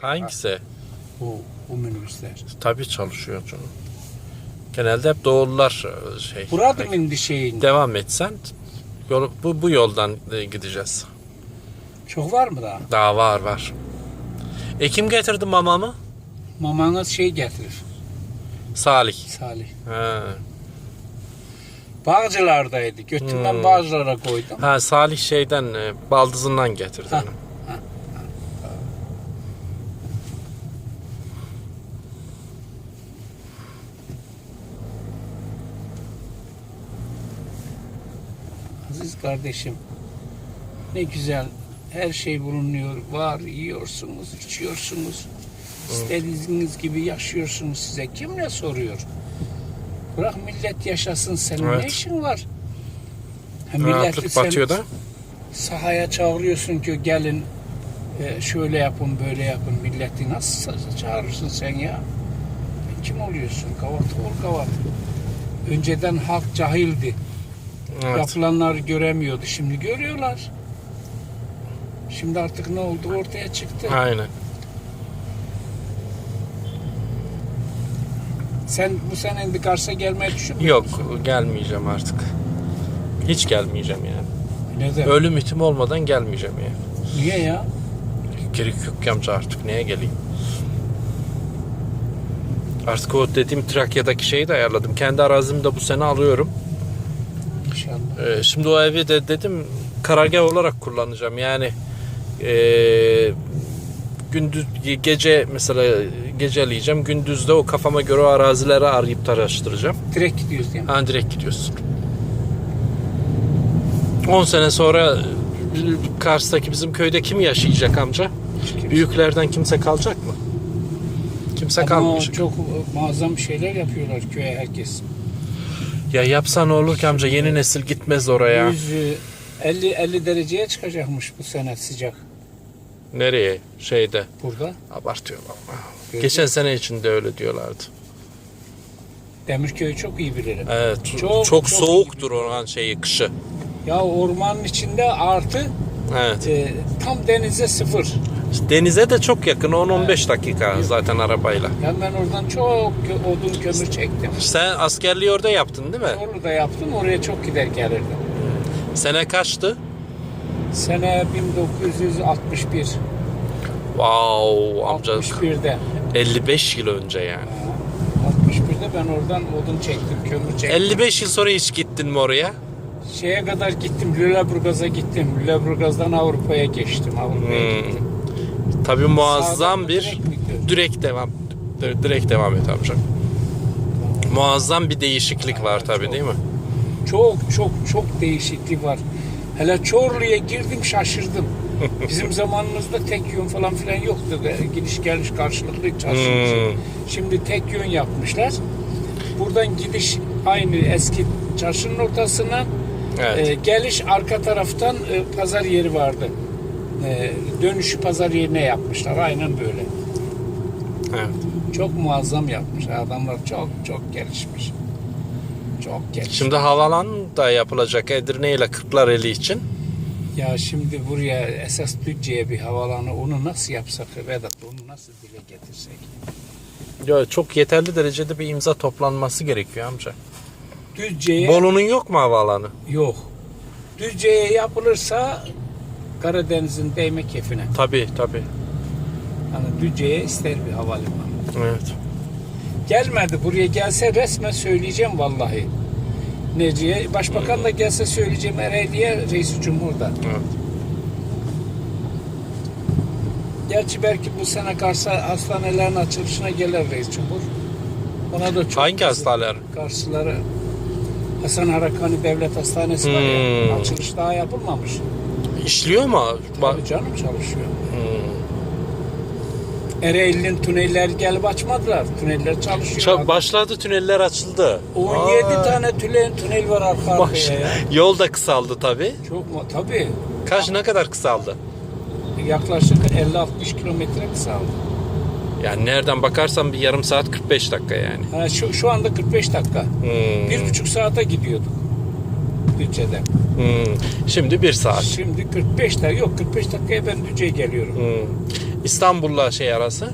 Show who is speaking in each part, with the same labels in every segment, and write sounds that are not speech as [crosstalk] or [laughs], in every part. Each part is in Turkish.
Speaker 1: Hangisi?
Speaker 2: Bu, bu minibüsler.
Speaker 1: Tabii çalışıyor canım. Genelde hep doğullar e, şey.
Speaker 2: Burada mı indi şeyin?
Speaker 1: Devam etsen yol, bu, bu yoldan e, gideceğiz.
Speaker 2: Çok var mı daha?
Speaker 1: Daha var var. E kim getirdi mamamı?
Speaker 2: Mamanız şey getirir.
Speaker 1: Salih.
Speaker 2: Salih.
Speaker 1: Ha.
Speaker 2: Bağcılardaydı. Götünden
Speaker 1: Hmm.
Speaker 2: Bağcılar'a koydum.
Speaker 1: ha Salih şeyden e, baldızından getirdi
Speaker 2: Ha. Aziz kardeşim. Ne güzel. Her şey bulunuyor. Var. Yiyorsunuz, içiyorsunuz. İstediğiniz gibi yaşıyorsunuz size. Kim ne soruyor? Bırak millet yaşasın. Senin
Speaker 1: Evet.
Speaker 2: ne işin var? Ha,
Speaker 1: batıyor da.
Speaker 2: Sahaya çağırıyorsun ki gelin e, şöyle yapın böyle yapın milleti nasıl çağırırsın sen ya? Kim oluyorsun? Kavat ol kavat. Önceden halk cahildi.
Speaker 1: Evet.
Speaker 2: Yapılanları göremiyordu. Şimdi görüyorlar. Şimdi artık ne oldu ortaya çıktı.
Speaker 1: Aynen.
Speaker 2: Sen bu sene bir Kars'a gelmeyi düşünmüyor
Speaker 1: Yok
Speaker 2: musun?
Speaker 1: gelmeyeceğim artık. Hiç gelmeyeceğim yani.
Speaker 2: Neden?
Speaker 1: Ölüm ihtim olmadan gelmeyeceğim yani.
Speaker 2: Niye ya?
Speaker 1: Gerek yok amca artık neye geleyim. Artık o dediğim Trakya'daki şeyi de ayarladım. Kendi arazimi de bu sene alıyorum. Ee, şimdi o evi de dedim karargah olarak kullanacağım. Yani ee, gündüz gece mesela geceleyeceğim. Gündüzde o kafama göre o arazileri arayıp araştıracağım.
Speaker 2: Direkt gidiyoruz değil mi?
Speaker 1: Ha direkt gidiyorsun. 10 sene sonra Kars'taki bizim köyde kim yaşayacak amca? Büyüklerden kimse kalacak mı? Kimse
Speaker 2: Ama
Speaker 1: kalmayacak.
Speaker 2: çok muazzam şeyler yapıyorlar köye herkes.
Speaker 1: Ya yapsa ne olur ki amca yeni nesil gitmez oraya.
Speaker 2: 150 50 dereceye çıkacakmış bu sene sıcak
Speaker 1: Nereye? Şeyde.
Speaker 2: burada.
Speaker 1: Abartıyorlar.
Speaker 2: Gördün
Speaker 1: Geçen sene içinde öyle diyorlardı.
Speaker 2: Demirköy'ü çok iyi bilirim.
Speaker 1: Evet. Çok,
Speaker 2: Çok- çok
Speaker 1: soğuktur oranın şeyi kışı.
Speaker 2: Ya ormanın içinde artı
Speaker 1: Evet.
Speaker 2: e, tam denize sıfır.
Speaker 1: Denize de çok yakın 10-15 dakika zaten arabayla.
Speaker 2: Ya ben oradan çok kö- odun kömür çektim.
Speaker 1: Sen askerliği orada yaptın değil mi?
Speaker 2: Onu da yaptım. Oraya çok gider gelirdim.
Speaker 1: Sene kaçtı?
Speaker 2: Sene 1961.
Speaker 1: Wow amca
Speaker 2: 61'de.
Speaker 1: 55 yıl önce yani.
Speaker 2: 61'de ben oradan odun çektim, kömür çektim.
Speaker 1: 55 yıl sonra hiç gittin mi oraya?
Speaker 2: Şeye kadar gittim, Lüleburgaz'a gittim. Lüleburgaz'dan Avrupa'ya geçtim. Avrupa'ya
Speaker 1: Hmm.
Speaker 2: gittim.
Speaker 1: Tabii muazzam bir
Speaker 2: direkt
Speaker 1: devam direkt devam et amca. Muazzam bir değişiklik var tabii
Speaker 2: çok.
Speaker 1: değil mi?
Speaker 2: Çok çok çok değişiklik var. Hele Çorlu'ya girdim şaşırdım. [laughs] Bizim zamanımızda tek yön falan filan yoktu. Gidiş geliş karşılıklı çarşımız.
Speaker 1: Hmm.
Speaker 2: Şimdi tek yön yapmışlar. Buradan gidiş aynı eski çarşının ortasına.
Speaker 1: Evet.
Speaker 2: e, geliş arka taraftan e, pazar yeri vardı. E, dönüşü pazar yerine yapmışlar. Aynen böyle.
Speaker 1: evet.
Speaker 2: Çok muazzam yapmış. Adamlar çok çok gelişmiş. Çok gelişmiş.
Speaker 1: Şimdi havalan da yapılacak Edirne ile Kırklareli için.
Speaker 2: Ya şimdi buraya esas Düzce'ye bir havalanı onu nasıl yapsak Vedat onu nasıl dile getirsek?
Speaker 1: Ya çok yeterli derecede bir imza toplanması gerekiyor amca.
Speaker 2: Düzce'ye
Speaker 1: Bolu'nun yok mu havaalanı?
Speaker 2: yok. Düzce'ye yapılırsa Karadeniz'in değme keyfine.
Speaker 1: Tabii tabii.
Speaker 2: Hani Düzce'ye ister bir havalimanı.
Speaker 1: Evet.
Speaker 2: Gelmedi buraya gelse resmen söyleyeceğim vallahi. Neciye başbakan da gelse söyleyeceğim Ereğli'ye reis cumhurda.
Speaker 1: evet.
Speaker 2: Gerçi belki bu sene Kars'a hastanelerin açılışına gelir reis cumhur. Ona da çok
Speaker 1: Hangi hastaneler?
Speaker 2: Karşıları Hasan Harakani Devlet Hastanesi var ya.
Speaker 1: Hmm.
Speaker 2: Açılış daha yapılmamış.
Speaker 1: İşliyor mu?
Speaker 2: Tabii canım çalışıyor.
Speaker 1: Hmm.
Speaker 2: Ereğli'nin tünelleri gelip açmadılar. Tüneller çalışıyor.
Speaker 1: Ça- başladı tüneller açıldı.
Speaker 2: 17
Speaker 1: Aa,
Speaker 2: tane tünel, tünel var arka
Speaker 1: baş-
Speaker 2: arkaya ya.
Speaker 1: Yol da kısaldı tabii.
Speaker 2: Çok mu? Tabii.
Speaker 1: Kaç ne kadar kısaldı?
Speaker 2: Yaklaşık 50-60 kilometre kısaldı.
Speaker 1: Yani nereden bakarsan bir yarım saat 45 dakika yani.
Speaker 2: Ha, şu, şu anda 45 dakika.
Speaker 1: Hmm.
Speaker 2: Bir buçuk saate gidiyorduk. Düzce'den.
Speaker 1: Hmm. Şimdi bir saat.
Speaker 2: Şimdi 45 dakika. Yok 45 dakikaya ben Düzce'ye geliyorum.
Speaker 1: Hmm. İstanbul'la şey arası,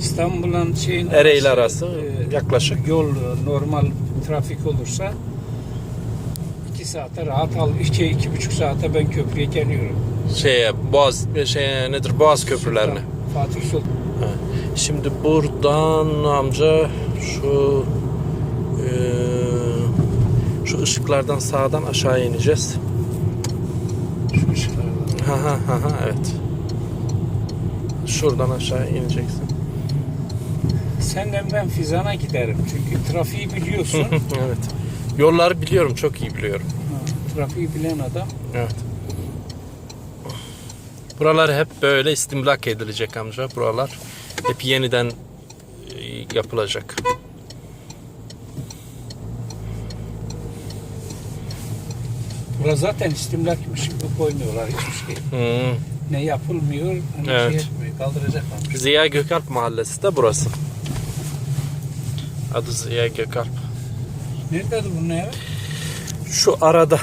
Speaker 2: İstanbul'un şeyin
Speaker 1: Ereğli arası
Speaker 2: e,
Speaker 1: yaklaşık.
Speaker 2: yol e, normal trafik olursa iki saate rahat al. [laughs] iki, iki buçuk saate ben köprüye geliyorum.
Speaker 1: Şeye Boğaz şey nedir Boğaz köprülerine.
Speaker 2: Fatih Sultan.
Speaker 1: Ha. Şimdi buradan amca şu eee, şu ışıklardan sağdan aşağı ineceğiz.
Speaker 2: Şu ışıklardan.
Speaker 1: Ha ha ha ha evet. Şuradan aşağı ineceksin.
Speaker 2: Senden ben Fizan'a giderim. Çünkü trafiği biliyorsun. [laughs]
Speaker 1: evet. Yolları biliyorum, çok iyi biliyorum.
Speaker 2: Ha, trafiği bilen adam.
Speaker 1: Evet. Buralar hep böyle istimlak edilecek amca. Buralar hep yeniden e, yapılacak.
Speaker 2: Burası zaten istimlakmış gibi koymuyorlar hiçbir şey.
Speaker 1: Hmm.
Speaker 2: Ne yapılmıyor, hani
Speaker 1: Evet.
Speaker 2: şey etmiyor, kaldıracaklar.
Speaker 1: Ziya Gökalp Mahallesi de burası. Adı Ziya Gökalp.
Speaker 2: Nerededir bunun evi?
Speaker 1: Şu arada.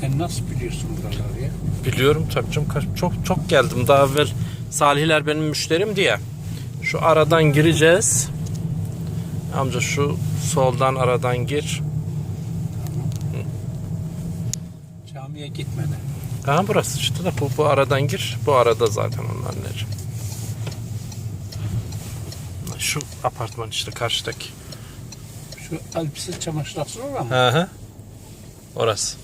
Speaker 2: Sen nasıl biliyorsun buraları ya?
Speaker 1: Biliyorum tabii canım. Çok çok geldim. Daha evvel Salihler benim müşterim diye. Şu aradan gireceğiz. Amca şu soldan aradan gir.
Speaker 2: Camiye gitmeden.
Speaker 1: Ha burası işte de bu, bu aradan gir. Bu arada zaten onların evi. Şu apartman işte karşıdaki.
Speaker 2: Şu elbise çamaşır asılır ama
Speaker 1: Hı hı. Orası.